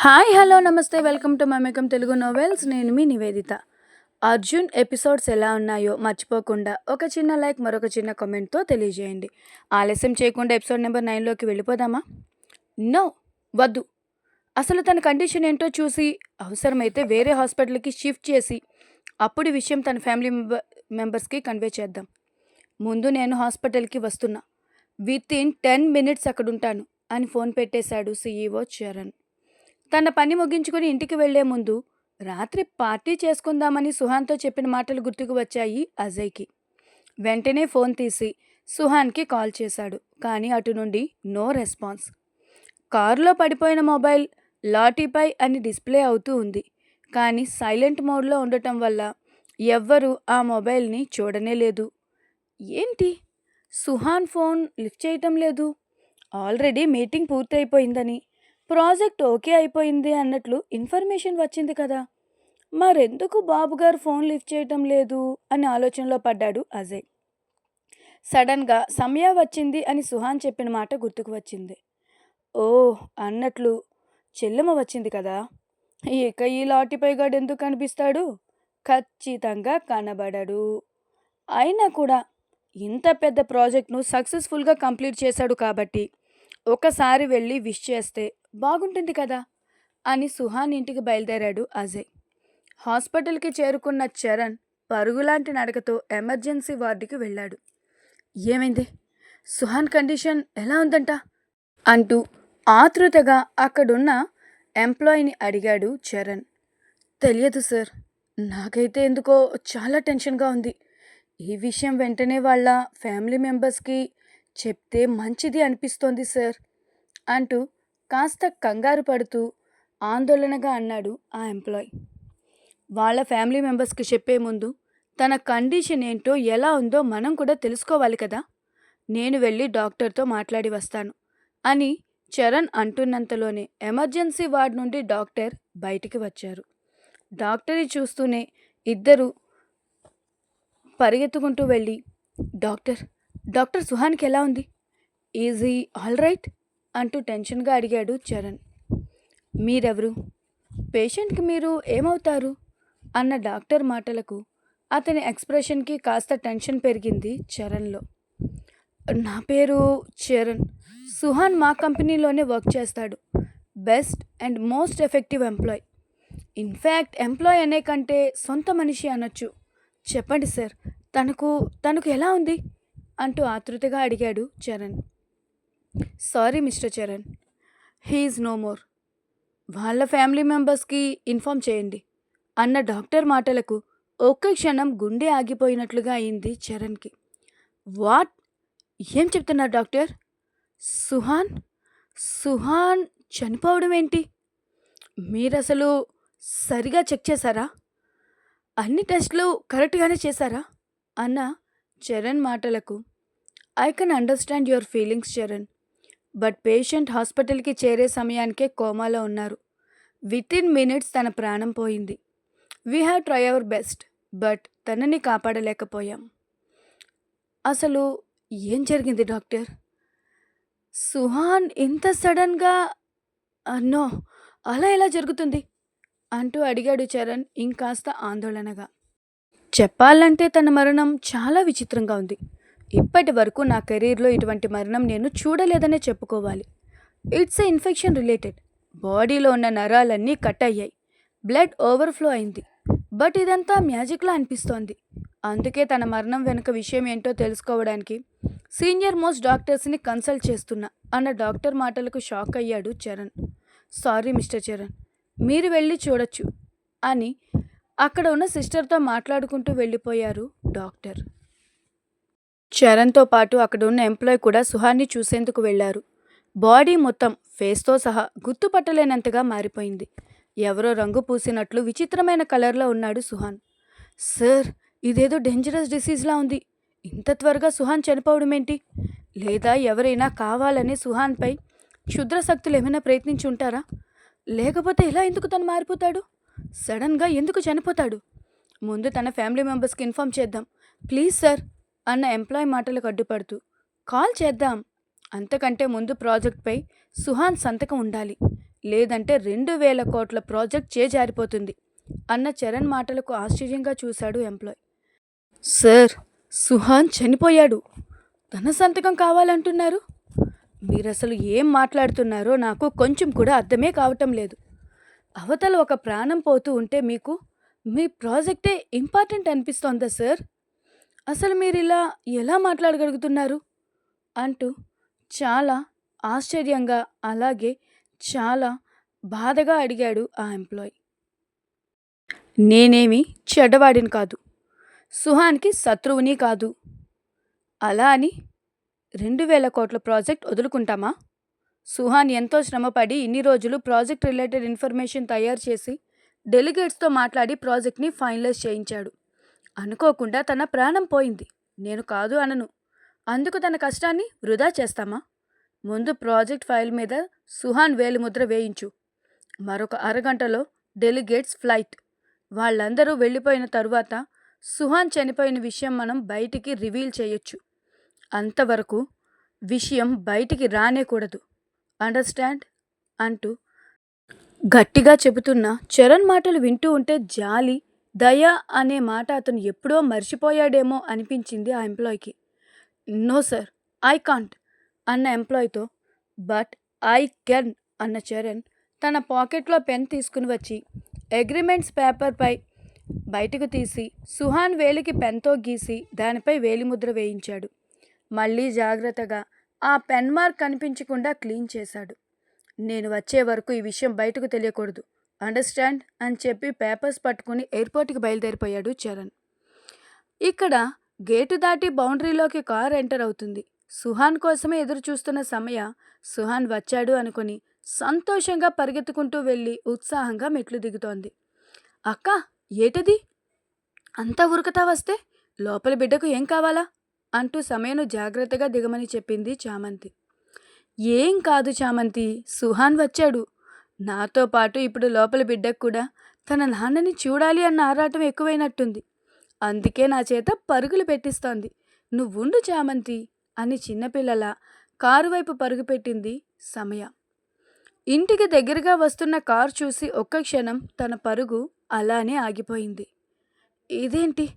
Hi hello నమస్తే welcome to Mamekam Telugu novels. నేను మీ Nivedita. Arjun episodes ఎలా ఉన్నాయో మర్చిపోకుండా ఒక చిన్న లైక్ మరొక చిన్న కామెంట్తో తెలియజేయండి. ఆలస్యం చేయకుండా ఎపిసోడ్ నెంబర్ నైన్లోకి వెళ్ళిపోదామా? నో వద్దు. అసలు తన కండిషన్ ఏంటో చూసి అవసరమైతే వేరే హాస్పిటల్కి షిఫ్ట్ చేసి అప్పుడు విషయం తన ఫ్యామిలీ మెంబర్ మెంబర్స్కి కన్వే చేద్దాం. ముందు నేను హాస్పిటల్కి వస్తున్నా. విత్ ఇన్ టెన్ మినిట్స్ అక్కడ ఉంటాను అని ఫోన్ పెట్టేశాడు సీఈఓ చరణ్. తన పని ముగించుకుని ఇంటికి వెళ్ళే ముందు రాత్రి పార్టీ చేసుకుందామని సుహాన్తో చెప్పిన మాటలు గుర్తుకు వచ్చాయి అజయ్కి. వెంటనే ఫోన్ తీసి సుహాన్కి కాల్ చేశాడు కానీ అటు నుండి నో రెస్పాన్స్. కారులో పడిపోయిన మొబైల్ లాటీపై అని డిస్ప్లే అవుతూ ఉంది కానీ సైలెంట్ మోడ్లో ఉండటం వల్ల ఎవ్వరూ ఆ మొబైల్ని చూడనే లేదు. ఏంటి? సుహాన్ ఫోన్ లిఫ్ట్ చేయటం లేదు? ఆల్రెడీ మీటింగ్ పూర్తయిపోయిందని ప్రాజెక్ట్ ఓకే అయిపోయింది అన్నట్లు ఇన్ఫర్మేషన్ వచ్చింది కదా. మరెందుకు బాబు గారు ఫోన్ లిఫ్ట్ చేయటం లేదు అని ఆలోచనలో పడ్డాడు అజయ్. సడన్గా సమయ వచ్చింది అని సుహాన్ చెప్పిన మాట గుర్తుకు వచ్చింది. ఓ అన్నట్లు చెల్లెమ్మ వచ్చింది కదా. ఇక ఈ లాటిపై గాడు ఎందుకు కనిపిస్తాడు? ఖచ్చితంగా కనబడడు. అయినా కూడా ఇంత పెద్ద ప్రాజెక్ట్ను సక్సెస్ఫుల్గా కంప్లీట్ చేశాడు కాబట్టి ఒకసారి వెళ్ళి విష్ చేస్తే బాగుంటుంది కదా అని సుహాన్ ఇంటికి బయలుదేరాడు అజయ్. హాస్పిటల్కి చేరుకున్న చరణ్ పరుగులాంటి నడకతో ఎమర్జెన్సీ వార్డుకి వెళ్ళాడు. ఏమైంది? సుహాన్ కండిషన్ ఎలా ఉందంట? అంటూ ఆతృతగా అక్కడున్న ఎంప్లాయీని అడిగాడు చరణ్. తెలియదు సార్ నాకైతే ఎందుకో చాలా టెన్షన్గా ఉంది. ఈ విషయం వెంటనే వాళ్ళ ఫ్యామిలీ మెంబర్స్కి చెప్తే మంచిది అనిపిస్తోంది సార్ అంటూ కాస్త కంగారు పడుతూ ఆందోళనగా అన్నాడు ఆ ఎంప్లాయ్. వాళ్ళ ఫ్యామిలీ మెంబర్స్కి చెప్పే ముందు తన కండిషన్ ఏంటో ఎలా ఉందో మనం కూడా తెలుసుకోవాలి కదా. నేను వెళ్ళి డాక్టర్తో మాట్లాడి వస్తాను అని చరణ్ అంటున్నంతలోనే ఎమర్జెన్సీ వార్డ్ నుండి డాక్టర్ బయటికి వచ్చారు. డాక్టర్ని చూస్తూనే ఇద్దరు పరిగెత్తుకుంటూ వెళ్ళి డాక్టర్ డాక్టర్ సుహాన్కి ఎలా ఉంది? Is he all right? అంటూ టెన్షన్గా అడిగాడు చరణ్. మీరెవరు? పేషెంట్కి మీరు ఏమవుతారు? అన్న డాక్టర్ మాటలకు అతని ఎక్స్ప్రెషన్కి కాస్త టెన్షన్ పెరిగింది చరణ్లో. నా పేరు చరణ్. సుహాన్ మా కంపెనీలోనే వర్క్ చేస్తాడు. Best and most effective employee. In fact employee అనే కంటే సొంత మనిషి అనొచ్చు. చెప్పండి సార్ తనకు తనకు ఎలా ఉంది? అంటూ ఆతృతగా అడిగాడు Charan. Sorry Mister Charan he is no more. వాళ్ళ ఫ్యామిలీ మెంబర్స్కి ఇన్ఫామ్ చేయండి అన్న డాక్టర్ మాటలకు ఒక్క క్షణం గుండె ఆగిపోయినట్లుగా అయింది చరణ్కి. వాట్? ఏం చెప్తున్నారు డాక్టర్? సుహాన్? సుహాన్ చనిపోవడం ఏంటి? మీరు అసలు సరిగా చెక్ చేశారా? అన్ని టెస్టులు కరెక్ట్గానే చేశారా? అన్న చరణ్ మాటలకు I can understand your feelings Charan but patient హాస్పిటల్కి చేరే సమయానికే కోమాలో ఉన్నారు. విత్ ఇన్ మినిట్స్ తన ప్రాణం పోయింది. We have try our best but తనని కాపాడలేకపోయాం. అసలు ఏం జరిగింది డాక్టర్? సుహాన్ ఇంత సడన్గా నో అలా ఎలా జరుగుతుంది? అంటూ అడిగాడు చరణ్ ఇంకాస్త ఆందోళనగా. చెప్పాలంటే తన మరణం చాలా విచిత్రంగా ఉంది. ఇప్పటి వరకు నా కెరీర్లో ఇటువంటి మరణం నేను చూడలేదనే చెప్పుకోవాలి. It's a infection related. బాడీలో ఉన్న నరాలన్నీ కట్ అయ్యాయి. బ్లడ్ ఓవర్ఫ్లో అయింది. బట్ ఇదంతా మ్యాజిక్లా అనిపిస్తోంది. అందుకే తన మరణం వెనుక విషయం ఏంటో తెలుసుకోవడానికి సీనియర్ మోస్ట్ డాక్టర్స్ని కన్సల్ట్ చేస్తున్నా అన్న డాక్టర్ మాటలకు షాక్ అయ్యాడు చరణ్. సారీ మిస్టర్ చరణ్ మీరు వెళ్ళి చూడొచ్చు అని అక్కడ ఉన్న సిస్టర్తో మాట్లాడుకుంటూ వెళ్ళిపోయారు డాక్టర్. చరణ్తో పాటు అక్కడ ఉన్న ఎంప్లాయ్ కూడా సుహాన్ని చూసేందుకు వెళ్ళారు. బాడీ మొత్తం ఫేస్తో సహా గుర్తుపట్టలేనంతగా మారిపోయింది. ఎవరో రంగు పూసినట్లు విచిత్రమైన కలర్లో ఉన్నాడు సుహాన్. సార్ ఇదేదో డేంజరస్ డిసీజ్లా ఉంది. ఇంత త్వరగా సుహాన్ చనిపోవడం ఏంటి లేదా ఎవరైనా కావాలని సుహాన్పై క్షుద్రశక్తులు ఏమైనా ప్రయత్నించి ఉంటారా లేకపోతే ఇలా ఎందుకు తను మారిపోతాడు? సడన్గా ఎందుకు చనిపోతాడు? ముందు తన ఫ్యామిలీ మెంబర్స్కి ఇన్ఫామ్ చేద్దాం. ప్లీజ్ సార్ అన్న ఎంప్లాయ్ మాటలకు అడ్డుపడుతూ. కాల్ చేద్దాం. అంతకంటే ముందు ప్రాజెక్ట్పై సుహాన్ సంతకం ఉండాలి. లేదంటే రెండు వేల కోట్ల ప్రాజెక్ట్ చేజారిపోతుంది. అన్న చరణ్ మాటలకు ఆశ్చర్యంగా చూశాడు ఎంప్లాయ్. సార్ సుహాన్ చనిపోయాడు. తన సంతకం కావాలంటున్నారు? మీరు అసలు ఏం మాట్లాడుతున్నారో నాకు కొంచెం కూడా అర్థమే కావటం లేదు. అవతల ఒక ప్రాణం పోతూ ఉంటే మీకు మీ ప్రాజెక్టే ఇంపార్టెంట్ అనిపిస్తోందా సార్? అసలు మీరు ఇలా ఎలా మాట్లాడగలుగుతున్నారు? అంటూ చాలా ఆశ్చర్యంగా అలాగే చాలా బాధగా అడిగాడు ఆ ఎంప్లాయ్. నేనేమి చెడ్డవాడిని కాదు. సుహాన్కి శత్రువుని కాదు. అలా అని రెండు వేల కోట్ల ప్రాజెక్ట్ వదులుకుంటామా? సుహాన్ ఎంతో శ్రమపడి ఇన్ని రోజులు ప్రాజెక్ట్ రిలేటెడ్ ఇన్ఫర్మేషన్ తయారు చేసి డెలిగేట్స్తో మాట్లాడి ప్రాజెక్ట్ని ఫైనలైజ్ చేయించాడు. అనుకోకుండా తన ప్రాణం పోయింది. నేను కాదు అనను. అందుకు తన కష్టాన్ని వృధా చేస్తామా? ముందు ప్రాజెక్ట్ ఫైల్ మీద సుహాన్ వేలిముద్ర వేయించు. మరొక అరగంటలో డెలిగేట్స్ ఫ్లైట్. వాళ్ళందరూ వెళ్ళిపోయిన తరువాత సుహాన్ చనిపోయిన విషయం మనం బయటికి రివీల్ చేయొచ్చు. అంతవరకు విషయం బయటికి రానేకూడదు అండర్స్టాండ్? అంటూ గట్టిగా చెబుతున్న చరణ్ మాటలు వింటూ ఉంటే జాలి దయ అనే మాట అతను ఎప్పుడో మర్చిపోయాడేమో అనిపించింది ఆ ఎంప్లాయ్కి. నో సార్ ఐ కాంట్ అన్న ఎంప్లాయ్తో. బట్ ఐ కెన్ అన్న చరణ్ తన పాకెట్లో పెన్ తీసుకుని వచ్చి అగ్రిమెంట్స్ పేపర్పై బయటకు తీసి సుహాన్ వేలికి పెన్తో గీసి దానిపై వేలిముద్ర వేయించాడు. మళ్ళీ జాగ్రత్తగా ఆ పెన్ మార్క్ కనిపించకుండా క్లీన్ చేశాడు. నేను వచ్చే వరకు ఈ విషయం బయటకు తెలియకూడదు. అండర్స్టాండ్? అని చెప్పి పేపర్స్ పట్టుకుని ఎయిర్పోర్ట్కి బయలుదేరిపోయాడు చరణ్. ఇక్కడ గేటు దాటి బౌండరీలోకి కార్ ఎంటర్ అవుతుంది. సుహాన్ కోసమే ఎదురు చూస్తున్న సమయ సుహాన్ వచ్చాడు అనుకుని సంతోషంగా పరిగెత్తుకుంటూ వెళ్ళి ఉత్సాహంగా మెట్లు దిగుతోంది. అక్క ఏటది? అంతా ఉరుకుతా వస్తే లోపల బిడ్డకు ఏం కావాలా? అంటూ సమయను జాగ్రత్తగా దిగమని చెప్పింది చామంతి. ఏం కాదు చామంతి సుహాన్ వచ్చాడు. నాతో పాటు ఇప్పుడు లోపల బిడ్డకు కూడా తన నాన్నని చూడాలి అన్న ఆరాటం ఎక్కువైనట్టుంది. అందుకే నా చేత పరుగులు పెట్టిస్తోంది. నువ్వుండు చామంతి అని చిన్నపిల్లల కారు వైపు పరుగు పెట్టింది సమయ. ఇంటికి దగ్గరగా వస్తున్న కారు చూసి ఒక్క క్షణం తన పరుగు అలానే ఆగిపోయింది. ఇదేంటి?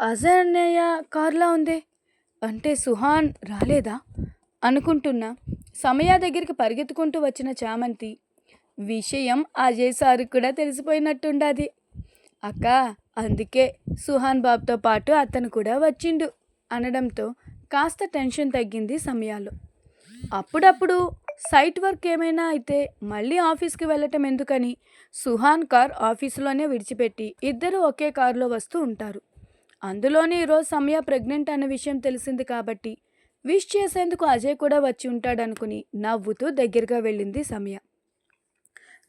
అజయ్ అన్నయ్య ఉందే? అంటే సుహాన్ రాలేదా? అనుకుంటున్న. సమయ దగ్గరికి పరిగెత్తుకుంటూ వచ్చిన చామంతి విషయం అజయ్ సార్కి కూడా తెలిసిపోయినట్టుండాది. అక్క అందుకే సుహాన్ బాబుతో పాటు అతను కూడా వచ్చిండు అనడంతో కాస్త టెన్షన్ తగ్గింది సమయాలు. అప్పుడప్పుడు సైట్ వర్క్ ఏమైనా అయితే మళ్ళీ ఆఫీస్కి వెళ్ళటం ఎందుకని సుహాన్ కార్ ఆఫీసులోనే విడిచిపెట్టి ఇద్దరు ఒకే కారులో వస్తూ ఉంటారు. అందులోనే ఈరోజు సమయ ప్రెగ్నెంట్ అన్న విషయం తెలిసింది కాబట్టి విష్ చేసేందుకు అజయ్ కూడా వచ్చి ఉంటాడనుకుని నవ్వుతూ దగ్గరగా వెళ్ళింది సమయ.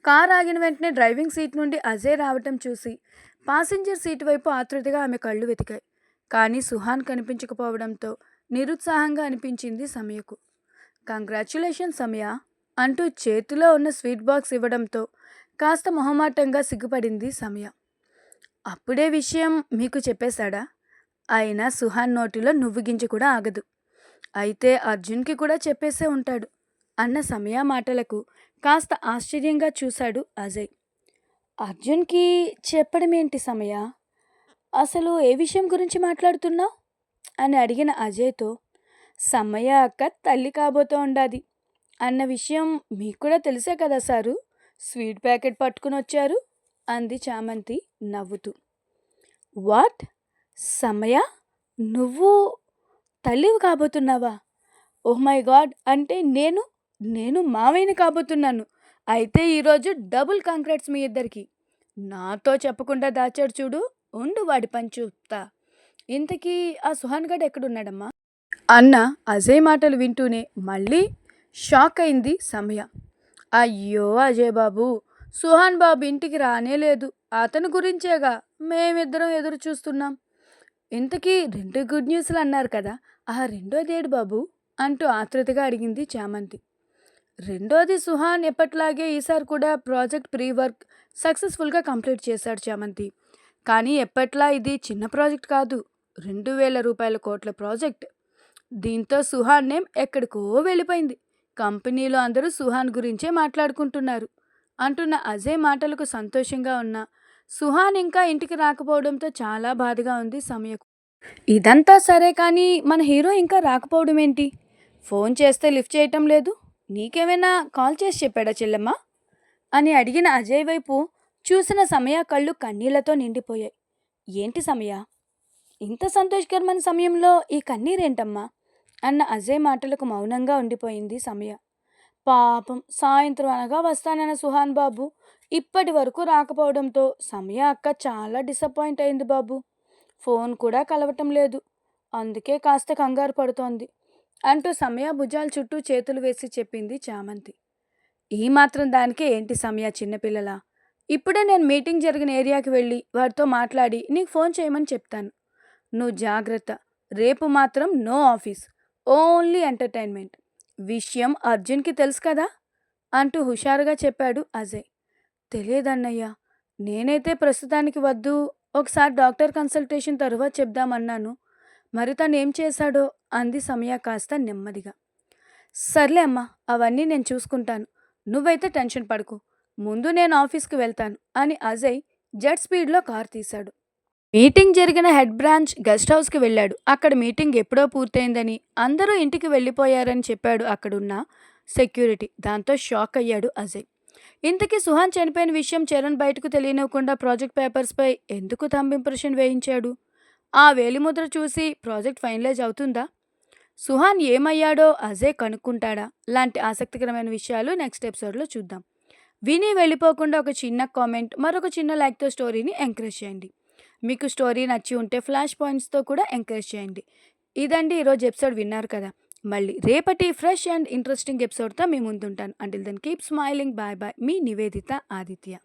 కార్ ఆగిన వెంటనే డ్రైవింగ్ సీట్ నుండి అజయ్ రావటం చూసి పాసింజర్ సీట్ వైపు ఆతృతగా ఆమె కళ్ళు వెతికాయి. కానీ సుహాన్ కనిపించకపోవడంతో నిరుత్సాహంగా అనిపించింది సమయకు. కంగ్రాచ్యులేషన్ సమయ అంటూ చేతిలో ఉన్న స్వీట్ బాక్స్ ఇవ్వడంతో కాస్త మొహమాటంగా సిగ్గుపడింది సమయ. అప్పుడే విషయం మీకు చెప్పేశాడా? అయినా సుహాన్ నోటిలో నువ్వు గింజ కూడా ఆగదు. అయితే అర్జున్కి కూడా చెప్పేసే ఉంటాడు. అన్న సమయ మాటలకు కాస్త ఆశ్చర్యంగా చూశాడు అజయ్. అర్జున్కి చెప్పడం ఏంటి సమయ? అసలు ఏ విషయం గురించి మాట్లాడుతున్నావు? అని అడిగిన అజయ్తో సమయ అక్క తల్లి కాబోతూ ఉండాది. అన్న విషయం మీకు కూడా తెలుసే కదా సారు? స్వీట్ ప్యాకెట్ పట్టుకుని వచ్చారు? అంది చామంతి నవ్వుతూ. వాట్? సమయ? నువ్వు తల్లివి కాబోతున్నావా? Oh my God! అంటే నేను? నేను మావయ్యని కాబోతున్నాను. అయితే ఈరోజు డబుల్ కాంక్రీట్స్ మీ ఇద్దరికి. నాతో చెప్పకుండా దాచాడు చూడు. ఉండు వాడి పని చూపుతా. ఇంతకీ ఆ సుహాన్ గడ్ ఎక్కడున్నాడమ్మా? అన్న అజయ్ మాటలు వింటూనే మళ్ళీ షాక్ అయింది సమయ. అయ్యో అజయ్ బాబు! సుహాన్ బాబు ఇంటికి రానే లేదు. అతని గురించేగా మేమిద్దరం ఎదురు చూస్తున్నాం. ఇంతకీ రెండు గుడ్ న్యూస్లు అన్నారు కదా ఆ రెండోదేడు బాబు? అంటూ ఆతృతగా అడిగింది చామంతి. రెండోది సుహాన్ ఎప్పట్లాగే ఈసారి కూడా ప్రాజెక్ట్ ప్రీ వర్క్ సక్సెస్ఫుల్గా కంప్లీట్ చేశాడు చామంతి. కానీ ఎప్పట్లా ఇది చిన్న ప్రాజెక్ట్ కాదు రెండు వేల రూపాయల కోట్ల ప్రాజెక్ట్. దీంతో సుహాన్ నేమ్ ఎక్కడికో వెళ్ళిపోయింది. కంపెనీలో అందరూ సుహాన్ గురించే మాట్లాడుకుంటున్నారు. అంటున్న అజయ్ మాటలకు సంతోషంగా ఉన్న సుహాన్ ఇంకా ఇంటికి రాకపోవడంతో చాలా బాధగా ఉంది సమయకు. ఇదంతా సరే కానీ మన హీరో ఇంకా రాకపోవడం ఏంటి? ఫోన్ చేస్తే లిఫ్ట్ చేయటం లేదు. నీకేమైనా కాల్ చేసి చెప్పాడా చెల్లెమ్మ? అని అడిగిన అజయ్ వైపు చూసిన సమయ కళ్ళు కన్నీళ్ళతో నిండిపోయాయి. ఏంటి సమయ? ఇంత సంతోషకరమైన సమయంలో ఈ కన్నీరేంటమ్మా? అన్న అజయ్ మాటలకు మౌనంగా ఉండిపోయింది సమయ. పాపం సాయంత్రం అనగా వస్తానన్న సుహాన్ బాబు. ఇప్పటి వరకు రాకపోవడంతో సమయ అక్క చాలా డిసప్పాయింట్ అయింది బాబు. ఫోన్ కూడా కలవటం లేదు. అందుకే కాస్త కంగారు పడుతోంది. అంటూ సమయ భుజాల చుట్టూ చేతులు వేసి చెప్పింది చామంతి. ఈ మాత్రం దానికే ఏంటి సమయ చిన్నపిల్లల? ఇప్పుడే నేను మీటింగ్ జరిగిన ఏరియాకి వెళ్ళి వారితో మాట్లాడి నీకు ఫోన్ చేయమని చెప్తాను. నువ్వు జాగ్రత్త. రేపు మాత్రం నో ఆఫీస్. Only entertainment. విషయం అర్జున్కి తెలుసు కదా? అంటూ హుషారుగా చెప్పాడు అజయ్. తెలియదన్నయ్యా నేనైతే ప్రస్తుతానికి వద్దు ఒకసారి డాక్టర్ కన్సల్టేషన్ తరువాత చెప్దామన్నాను. మరి తను ఏం చేశాడో అంది సమయ కాస్త నెమ్మదిగా. సర్లే అమ్మా అవన్నీ నేను చూసుకుంటాను. నువ్వైతే టెన్షన్ పడకు. ముందు నేను ఆఫీస్కి వెళ్తాను అని అజయ్ జెట్ స్పీడ్లో కార్ తీశాడు. మీటింగ్ జరిగిన హెడ్ బ్రాంచ్ గెస్ట్ హౌస్కి వెళ్ళాడు. అక్కడ మీటింగ్ ఎప్పుడో పూర్తయిందని అందరూ ఇంటికి వెళ్ళిపోయారని చెప్పాడు అక్కడున్న సెక్యూరిటీ. దాంతో షాక్ అయ్యాడు అజయ్. ఇంతకీ సుహాన్ చనిపోయిన విషయం చరణ్ బయటకు తెలియనివ్వకుండా ప్రాజెక్ట్ పేపర్స్పై ఎందుకు థంబ్ ఇంప్రెషన్ వేయించాడు? ఆ వేలిముద్ర చూసి ప్రాజెక్ట్ ఫైనలైజ్ అవుతుందా? సుహాన్ ఏమయ్యాడో అజయ్ కనుక్కుంటాడా? లాంటి ఆసక్తికరమైన విషయాలు నెక్స్ట్ ఎపిసోడ్లో చూద్దాం. విని వెళ్ళిపోకుండా ఒక చిన్న కామెంట్ మరొక చిన్న లైక్తో స్టోరీని ఎంకరేజ్ చేయండి. మీకు స్టోరీ నచ్చి ఉంటే ఫ్లాష్ పాయింట్స్తో కూడా ఎంకరేజ్ చేయండి. ఇదండి ఈరోజు ఎపిసోడ్ విన్నారు కదా. మళ్ళీ రేపటి ఫ్రెష్ అండ్ ఇంట్రెస్టింగ్ ఎపిసోడ్తో మీ ముందుంటాను. Until then keep smiling. Bye bye. మీ నివేదిత ఆదిత్య.